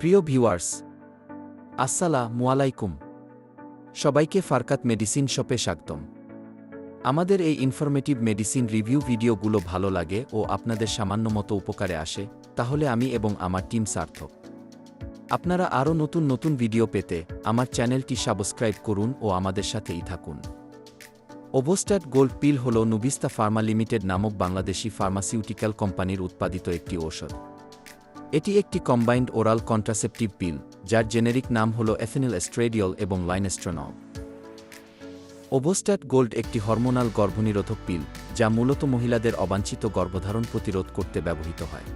প্রিয় ভিউয়ার্স, আসসালামু আলাইকুম। সবাইকে ফারকাত মেডিসিন শপে স্বাগতম। আমাদের এই ইনফরমেটিভ মেডিসিন রিভিউ ভিডিওগুলো ভালো লাগে ও আপনাদের সামান্য মতো উপকারে আসে, তাহলে আমি এবং আমার টিম সার্থক। আপনারা আরও নতুন নতুন ভিডিও পেতে আমার চ্যানেলটি সাবস্ক্রাইব করুন ও আমাদের সাথেই থাকুন। ওভোস্ট্যাট গোল্ড পিল হল নুবিস্তা ফার্মা লিমিটেড নামক বাংলাদেশি ফার্মাসিউটিক্যাল কোম্পানির উৎপাদিত একটি ঔষধ। এটি একটি কম্বাইন্ড ওরাল কন্ট্রাসেপটিভ পিল যার জেনেরিক নাম হল এথেনিল এস্ট্রেডিয়ল এবং লাইনেস্ট্রনল ওভোস্ট্যাট গোল্ড একটি হরমোনাল গর্ভনিরোধক পিল যা মূলত মহিলাদের অবাঞ্ছিত গর্ভধারণ প্রতিরোধ করতে ব্যবহৃত হয়।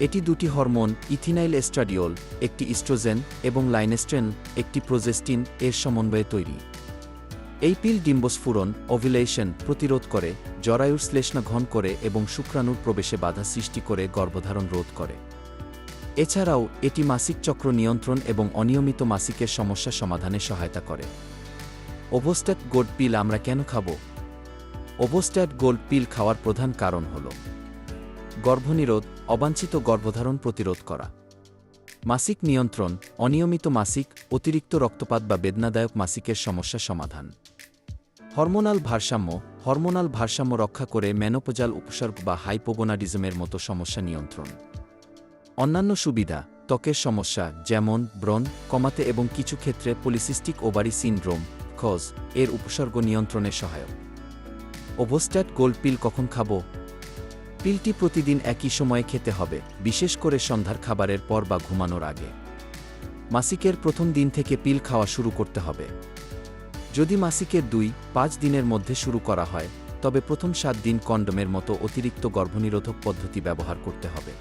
এটি দুটি হরমোন ইথিনাইল এস্ট্রাডিওল একটি ইস্ট্রোজেন এবং লাইনেস্ট্রেন একটি প্রোজেস্টিন এর সমন্বয়ে তৈরি। এই পিল ডিম্বস্ফুরণ ওভিলেশন প্রতিরোধ করে, জরায়ুর শ্লেষ্মা ঘন করে এবং শুক্রাণুর প্রবেশে বাধা সৃষ্টি করে গর্ভধারণ রোধ করে। এছাড়াও, এটি মাসিক চক্র নিয়ন্ত্রণ এবং অনিয়মিত মাসিকের সমস্যা সমাধানে সহায়তা করে। ওভোস্ট্যাট গোল্ড পিল আমরা কেন খাব? ওভোস্ট্যাট গোল্ড পিল খাওয়ার প্রধান কারণ হল গর্ভনিরোধ, অবাঞ্ছিত গর্ভধারণ প্রতিরোধ করা। মাসিক নিয়ন্ত্রণ, অনিয়মিত মাসিক, অতিরিক্ত রক্তপাত বা বেদনাদায়ক মাসিকের সমস্যা সমাধান। হরমোনাল ভারসাম্য হরমোনাল ভারসাম্য রক্ষা করে মেনোপোজাল উপসর্গ বা হাইপোগোনাডিজমের মতো সমস্যা নিয়ন্ত্রণ। অন্যান্য সুবিধা, ত্বকের সমস্যা, যেমন ব্রণ, কমাতে এবং কিছু ক্ষেত্রে পলিসিস্টিক ওভারি সিনড্রোম খজ এর উপসর্গ নিয়ন্ত্রণে সহায়ক। ওভোস্ট্যাট গোল্ড পিল কখন খাব? পিলটি প্রতিদিন একই সময়ে খেতে হবে, বিশেষ করে সন্ধ্যার খাবারের পর বা ঘুমানোর আগে। মাসিকের প্রথম দিন থেকে পিল খাওয়া শুরু করতে হবে। যদি মাসিকের দুই, পাঁচ দিনের মধ্যে শুরু করা হয়, তবে প্রথম সাত দিন কন্ডোমের মতো অতিরিক্ত গর্ভনিরোধক পদ্ধতি ব্যবহার করতে হবে।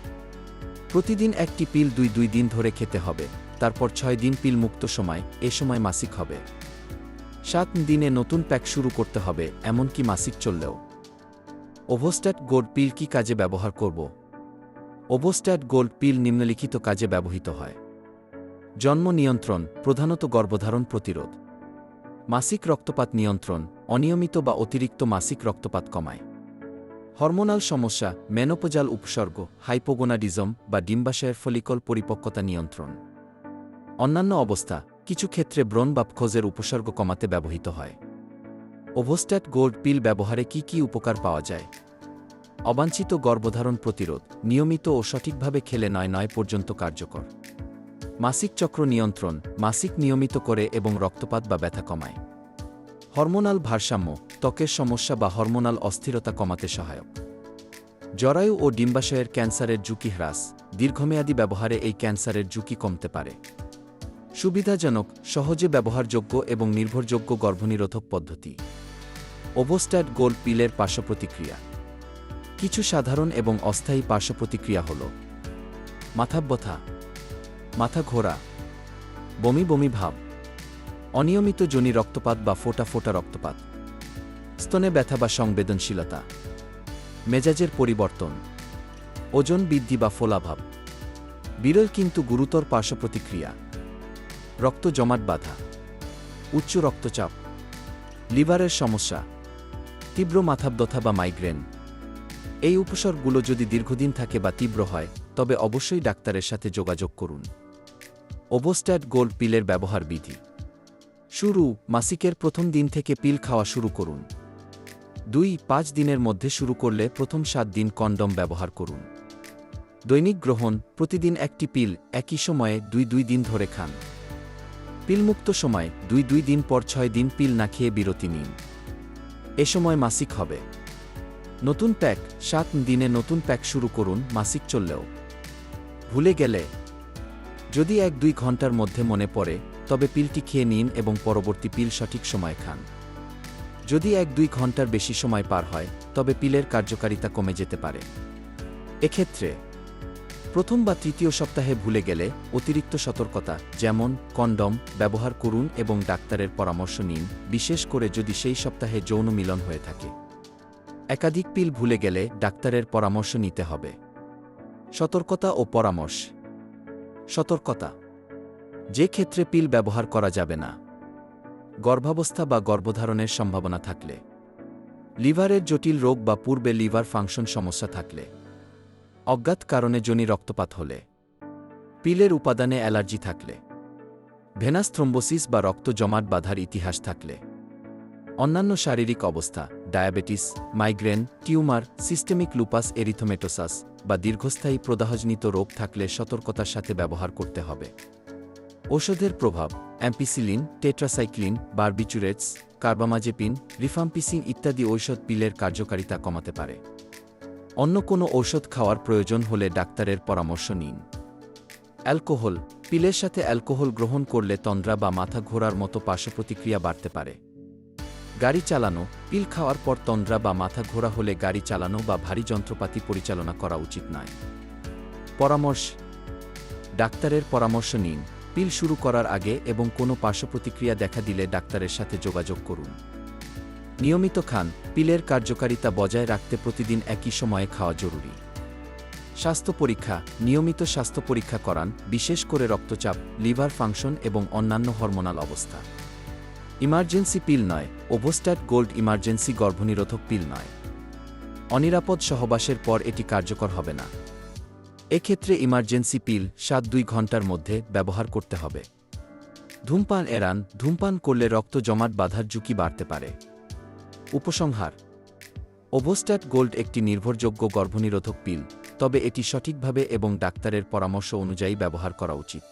প্রতিদিন একটি পিল দুই দুই দিন ধরে খেতে হবে, তারপর ছয় দিন পিল মুক্ত সময়, এ সময় মাসিক হবে। সাত দিনে নতুন প্যাক শুরু করতে হবে, এমনকি মাসিক চললেও। ওভোস্ট্যাট গোল্ড পিল কি কাজে ব্যবহার করব? ওভোস্ট্যাট গোল্ড পিল নিম্নলিখিত কাজে ব্যবহৃত হয়। জন্ম নিয়ন্ত্রণ, প্রধানত গর্ভধারণ প্রতিরোধ। মাসিক রক্তপাত নিয়ন্ত্রণ, অনিয়মিত বা অতিরিক্ত মাসিক রক্তপাত কমায়। হরমোনাল সমস্যা, মেনোপোজাল উপসর্গ, হাইপোগোনাডিজম বা ডিম্বাশয়ের ফলিকল পরিপক্কতা নিয়ন্ত্রণ। অন্যান্য অবস্থা, কিছু ক্ষেত্রে ব্রণ বা খোঁজের উপসর্গ কমাতে ব্যবহৃত হয়। ওভোস্ট্যাট গোল্ড পিল ব্যবহারে কি কি উপকার পাওয়া যায়? অবাঞ্ছিত গর্ভধারণ প্রতিরোধ, নিয়মিত ও সঠিকভাবে খেলে নয় নয় পর্যন্ত কার্যকর। মাসিক চক্র নিয়ন্ত্রণ, মাসিক নিয়মিত করে এবং রক্তপাত বা ব্যথা কমায়। হরমোনাল ভারসাম্য ত্বকের সমস্যা বা হরমোনাল অস্থিরতা কমাতে সহায়ক। জরায়ু ও ডিম্বাশয়ের ক্যান্সারের ঝুঁকি হ্রাস, দীর্ঘমেয়াদী ব্যবহারে এই ক্যান্সারের ঝুঁকি কমতে পারে। সুবিধাজনক, সহজে ব্যবহারযোগ্য এবং নির্ভরযোগ্য গর্ভনিরোধক পদ্ধতি। ওভোস্ট্যাট গোল্ড পিলের পার্শ্বপ্রতিক্রিয়া। কিছু সাধারণ এবং অস্থায়ী পার্শ্বপ্রতিক্রিয়া হল মাথা ব্যথা মাথা ঘোরা বমি বমি ভাব, অনিয়মিত জনি রক্তপাত বা ফোটা ফোটা রক্তপাত। স্তনে ব্যথা বা সংবেদনশীলতা। মেজাজের পরিবর্তন। ওজন বৃদ্ধি বা ফোলাভাব। বিরল কিন্তু গুরুতর পার্শ্ব প্রতিক্রিয়া রক্ত জমাট বাধা। উচ্চ রক্তচাপ। লিভারের সমস্যা। তীব্র মাথাব্যথা বা মাইগ্রেন। এই উপসর্গগুলো যদি দীর্ঘদিন থাকে বা তীব্র হয়, তবে অবশ্যই ডাক্তারের সাথে যোগাযোগ করুন। ওভোস্ট্যাট গোল্ড পিলের ব্যবহার বিধি শুরু, মাসিকের প্রথম দিন থেকে পিল খাওয়া শুরু করুন। দুই, পাঁচ দিনের মধ্যে শুরু করলে প্রথম সাত দিন কন্ডম ব্যবহার করুন। দৈনিক গ্রহণ, প্রতিদিন একটি পিল, একই সময়ে দুই দুই দিন ধরে খান। পিলমুক্ত সময়, দুই দুই দিন পর ছয় দিন পিল না খেয়ে বিরতি নিন। এ সময় মাসিক হবে। নতুন প্যাক, সাত দিনে নতুন প্যাক শুরু করুন, মাসিক চললেও। ভুলে গেলে। যদি এক, দুই ঘণ্টার মধ্যে মনে পড়ে, তবে পিলটি খেয়ে নিন এবং পরবর্তী পিল সঠিক সময় খান। যদি এক দুই ঘণ্টার বেশি সময় পার হয়, তবে পিলের কার্যকারিতা কমে যেতে পারে। এক্ষেত্রে, প্রথম বা তৃতীয় সপ্তাহে ভুলে গেলে অতিরিক্ত সতর্কতা, যেমন কন্ডম ব্যবহার করুন এবং ডাক্তারের পরামর্শ নিন, বিশেষ করে যদি সেই সপ্তাহে যৌন মিলন হয়ে থাকে। একাধিক পিল ভুলে গেলে ডাক্তারের পরামর্শ নিতে হবে। সতর্কতা ও পরামর্শ। সতর্কতা। যে ক্ষেত্রে পিল ব্যবহার করা যাবে না গর্ভাবস্থা বা গর্ভধারণের সম্ভাবনা থাকলে। লিভারের জটিল রোগ বা পূর্বে লিভার ফাংশন সমস্যা থাকলে। অজ্ঞাত কারণে জনি রক্তপাত হলে। পিলের উপাদানে অ্যালার্জি থাকলে। ভেনাস থ্রোম্বোসিস বা রক্ত জমাট বাধার ইতিহাস থাকলে। অন্যান্য শারীরিক অবস্থা, diabetes, migraine, tumour, systemic lupus erythematosus বা দীর্ঘস্থায়ী প্রদাহজনিত রোগ থাকলে সতর্কতার সাথে ব্যবহার করতে হবে। ঔষধের প্রভাব ampicillin, tetracycline, barbiturates, carbamazepine, rifampicin ইত্যাদি ঔষধ পিলের কার্যকারিতা কমাতে পারে। অন্য কোনো ঔষধ খাওয়ার প্রয়োজন হলে ডাক্তারের পরামর্শ নিন। অ্যালকোহল, পিলের সাথে অ্যালকোহল গ্রহণ করলে তন্দ্রা বা মাথা ঘোরার মতো পার্শ্বপ্রতিক্রিয়া বাড়তে পারে। গাড়ি চালানো, পিল খাওয়ার পর তন্দ্রা বা মাথা ঘোরা হলে গাড়ি চালানো বা ভারী যন্ত্রপাতি পরিচালনা করা উচিত নয়। পরামর্শ, ডাক্তারের পরামর্শ নিন। পিল শুরু করার আগে এবং কোনো পার্শ্বপ্রতিক্রিয়া দেখা দিলে ডাক্তারের সাথে যোগাযোগ করুন। নিয়মিত খান, পিলের কার্যকারিতা বজায় রাখতে প্রতিদিন একই সময়ে খাওয়া জরুরি। স্বাস্থ্য পরীক্ষা, নিয়মিত স্বাস্থ্য পরীক্ষা করান, বিশেষ করে রক্তচাপ, লিভার ফাংশন এবং অন্যান্য হরমোনাল অবস্থা। ইমার্জেন্সি পিল নয় ওভোস্ট্যাট গোল্ড ইমার্জেন্সি গর্ভনিরোধক পিল নয়। অনিরাপদ সহবাসের পর এটি কার্যকর হবে না। এক্ষেত্রে ইমার্জেন্সি পিল সাত দুই ঘণ্টার মধ্যে ব্যবহার করতে হবে। ধূমপান এড়ান, ধূমপান করলে রক্ত জমাট বাঁধার ঝুঁকি বাড়তে পারে। উপসংহার, ওভোস্ট্যাট গোল্ড একটি নির্ভরযোগ্য গর্ভনিরোধক পিল তবে এটি সঠিকভাবে এবং ডাক্তারের পরামর্শ অনুযায়ী ব্যবহার করা উচিত।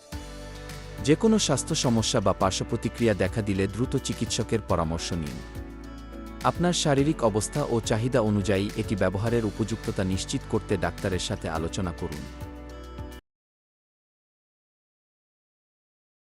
যে কোনো স্বাস্থ্য সমস্যা বা পার্শ্বপ্রতিক্রিয়া দেখা দিলে দ্রুত চিকিৎসকের পরামর্শ নিন। আপনার শারীরিক অবস্থা ও চাহিদা অনুযায়ী এটি ব্যবহারের উপযুক্ততা নিশ্চিত করতে ডাক্তারের সাথে আলোচনা করুন।